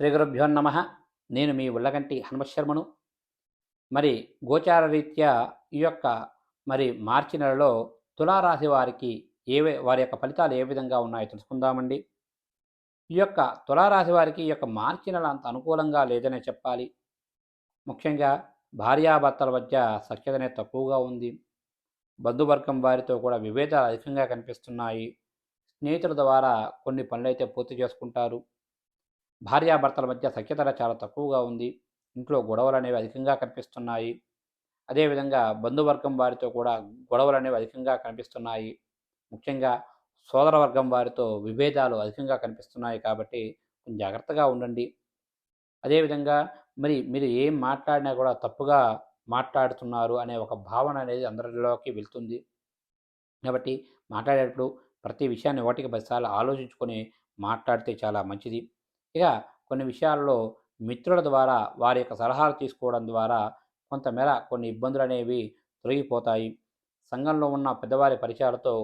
శ్రీ గురుభ్యో నమ. నేను మీ ఉల్లగంటి హనుమశర్మను మరి గోచార రీత్యా ఈ యొక్క మరి మార్చి నెలలో తులారాశి వారికి ఏవే వారి యొక్క ఫలితాలు ఏ విధంగా ఉన్నాయో తెలుసుకుందామండి. ఈ యొక్క తులారాశి వారికి ఈ యొక్క మార్చి నెల అంత అనుకూలంగా లేదనే చెప్పాలి. ముఖ్యంగా భార్యాభర్తల మధ్య సఖ్యత అనేది తక్కువగా ఉంది. బంధువర్గం వారితో కూడా విభేదాలు అధికంగా కనిపిస్తున్నాయి. స్నేహితుల ద్వారా కొన్ని పనులైతే పూర్తి చేసుకుంటారు. భార్యాభర్తల మధ్య సఖ్యతర చాలా తక్కువగా ఉంది. ఇంట్లో గొడవలు అనేవి అధికంగా కనిపిస్తున్నాయి. అదేవిధంగా బంధువర్గం వారితో కూడా గొడవలు అనేవి అధికంగా కనిపిస్తున్నాయి. ముఖ్యంగా సోదరవర్గం వారితో విభేదాలు అధికంగా కనిపిస్తున్నాయి కాబట్టి కొంచెం జాగ్రత్తగా ఉండండి. అదేవిధంగా మరి మీరు ఏం మాట్లాడినా కూడా తప్పుగా మాట్లాడుతున్నారు అనే ఒక భావన అనేది అందరిలోకి వెళ్తుంది. కాబట్టి మాట్లాడేటప్పుడు ప్రతి విషయాన్ని ఒకటికి పదిసార్లు ఆలోచించుకొని మాట్లాడితే చాలా మంచిది. ఇక కొన్ని విషయాల్లో మిత్రుల ద్వారా వారి యొక్క సలహాలు తీసుకోవడం ద్వారా కొంతమేర కొన్ని ఇబ్బందులు అనేవి తొలగిపోతాయి. సంఘంలో ఉన్న పెద్దవారి పరిచయాలతో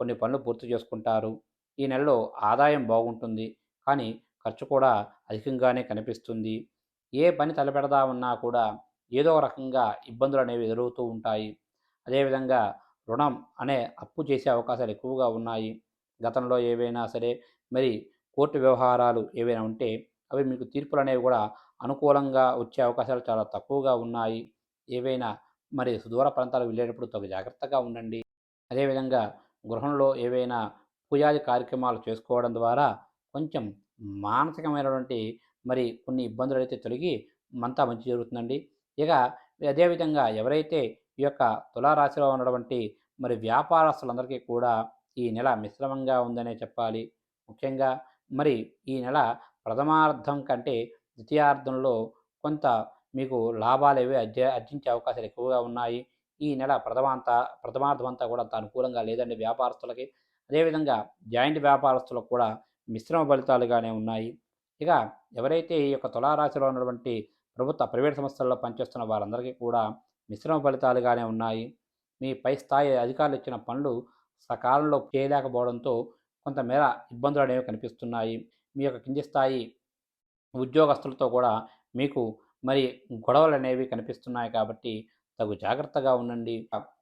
కొన్ని పనులు పూర్తి చేసుకుంటారు. ఈ నెలలో ఆదాయం బాగుంటుంది. కానీ ఖర్చు కూడా అధికంగానే కనిపిస్తుంది. ఏ పని తలపెడదామన్నా కూడా ఏదో రకంగా ఇబ్బందులు అనేవి ఎదురవుతూ ఉంటాయి. అదేవిధంగా రుణం అనే అప్పు చేసే అవకాశాలు ఎక్కువగా ఉన్నాయి. గతంలో ఏవైనా సరే మరి కోర్టు వ్యవహారాలు ఏవైనా ఉంటే అవి మీకు తీర్పులు అనేవి కూడా అనుకూలంగా వచ్చే అవకాశాలు చాలా తక్కువగా ఉన్నాయి. ఏవైనా మరి సుదూర ప్రాంతాలకు వెళ్ళేటప్పుడు తగు జాగ్రత్తగా ఉండండి. అదేవిధంగా గృహంలో ఏవైనా పూజాది కార్యక్రమాలు చేసుకోవడం ద్వారా కొంచెం మానసికమైనటువంటి మరి కొన్ని ఇబ్బందులు అయితే తొలగి మంతా మంచి జరుగుతుందండి. ఇక అదేవిధంగా ఎవరైతే ఈ యొక్క తులారాశిలో ఉన్నటువంటి మరి వ్యాపారస్తులందరికీ కూడా ఈ నెల మిశ్రమంగా ఉందనే చెప్పాలి. ముఖ్యంగా మరి ఈ నెల ప్రథమార్థం కంటే ద్వితీయార్థంలో కొంత మీకు లాభాలు ఏవి అర్జ అర్జించే అవకాశాలు ఎక్కువగా ఉన్నాయి. ఈ నెల ప్రథమాంత ప్రథమార్థం అంతా కూడా అంత అనుకూలంగా లేదండి వ్యాపారస్తులకి. అదేవిధంగా జాయింట్ వ్యాపారస్తులకు కూడా మిశ్రమ ఫలితాలుగానే ఉన్నాయి. ఇక ఎవరైతే ఈ యొక్క తులారాశిలో ఉన్నటువంటి ప్రభుత్వ ప్రైవేట్ సంస్థల్లో పనిచేస్తున్న వారందరికీ కూడా మిశ్రమ ఫలితాలుగానే ఉన్నాయి. మీ పై స్థాయి అధికారులు ఇచ్చిన పనులు సకాలంలో చేయలేకపోవడంతో కొంతమేర ఇబ్బందులు అనేవి కనిపిస్తున్నాయి. మీ యొక్క కింది స్థాయి ఉద్యోగస్తులతో కూడా మీకు మరి గొడవలు అనేవి కనిపిస్తున్నాయి కాబట్టి తగు జాగ్రత్తగా ఉండండి.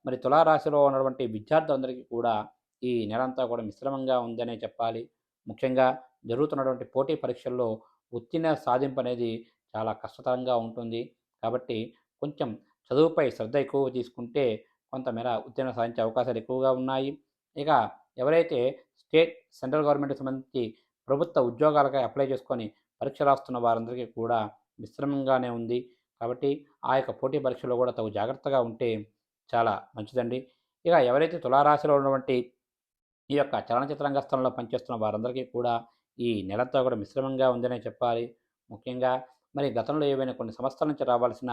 మరి తులారాశిలో ఉన్నటువంటి విద్యార్థులందరికీ కూడా ఈ నెలంతా కూడా మిశ్రమంగా ఉందనే చెప్పాలి. ముఖ్యంగా జరుగుతున్నటువంటి పోటీ పరీక్షల్లో ఉత్తీర్ణ సాధింపు అనేది చాలా కష్టతరంగా ఉంటుంది. కాబట్టి కొంచెం చదువుపై శ్రద్ధ ఎక్కువ తీసుకుంటే కొంతమేర ఉత్తీర్ణ సాధించే అవకాశాలు ఎక్కువగా ఉన్నాయి. ఇక ఎవరైతే స్టేట్ సెంట్రల్ గవర్నమెంట్కి సంబంధించి ప్రభుత్వ ఉద్యోగాలకై అప్లై చేసుకొని పరీక్ష రాస్తున్న వారందరికీ కూడా మిశ్రమంగానే ఉంది. కాబట్టి ఆ యొక్క పోటీ పరీక్షలో కూడా తగు జాగ్రత్తగా ఉంటే చాలా మంచిదండి. ఇక ఎవరైతే తులారాశిలో ఉన్నటువంటి ఈ యొక్క చలనచిత్ర రంగస్థలంలో పనిచేస్తున్న వారందరికీ కూడా ఈ నెలంతా కూడా మిశ్రమంగా ఉందనే చెప్పాలి. ముఖ్యంగా మరి గతంలో ఏవైనా కొన్ని సంస్థల నుంచి రావాల్సిన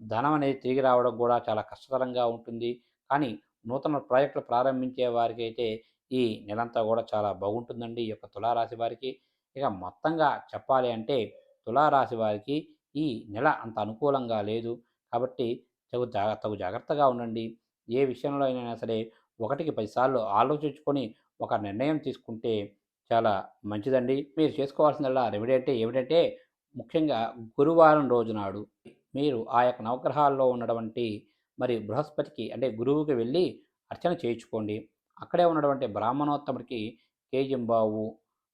ధనం అనేది తిరిగి రావడం కూడా చాలా కష్టతరంగా ఉంటుంది. కానీ నూతన ప్రాజెక్టులు ప్రారంభించే వారికి అయితే ఈ నెలంతా కూడా చాలా బాగుంటుందండి ఈ యొక్క తులారాశి వారికి. ఇక మొత్తంగా చెప్పాలి అంటే తులారాశి వారికి ఈ నెల అంత అనుకూలంగా లేదు. కాబట్టి తగు జాగ్రత్త తగు జాగ్రత్తగా ఉండండి. ఏ విషయంలో అయినా సరే ఒకటికి పదిసార్లు ఆలోచించుకొని ఒక నిర్ణయం తీసుకుంటే చాలా మంచిదండి. మీరు చేసుకోవాల్సిందల్లా రెమెడీ అంటే ఏమిటంటే ముఖ్యంగా గురువారం రోజు నాడు మీరు ఆ యొక్క నవగ్రహాల్లో ఉన్నటువంటి మరి బృహస్పతికి అంటే గురువుకి వెళ్ళి అర్చన చేయించుకోండి. అక్కడే ఉన్నటువంటి బ్రాహ్మణోత్తముడికి కేజింబావు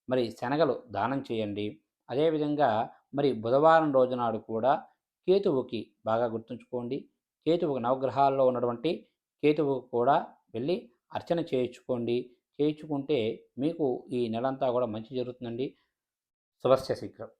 మరి శనగలు దానం చేయండి. అదేవిధంగా మరి బుధవారం రోజు నాడు కూడా కేతువుకి బాగా గుర్తుంచుకోండి. కేతువు నవగ్రహాల్లో ఉన్నటువంటి కేతువు కూడా వెళ్ళి అర్చన చేయించుకోండి. చేయించుకుంటే మీకు ఈ నెలంతా కూడా మంచి జరుగుతుందండి. శుభస్య శీఘ్రం.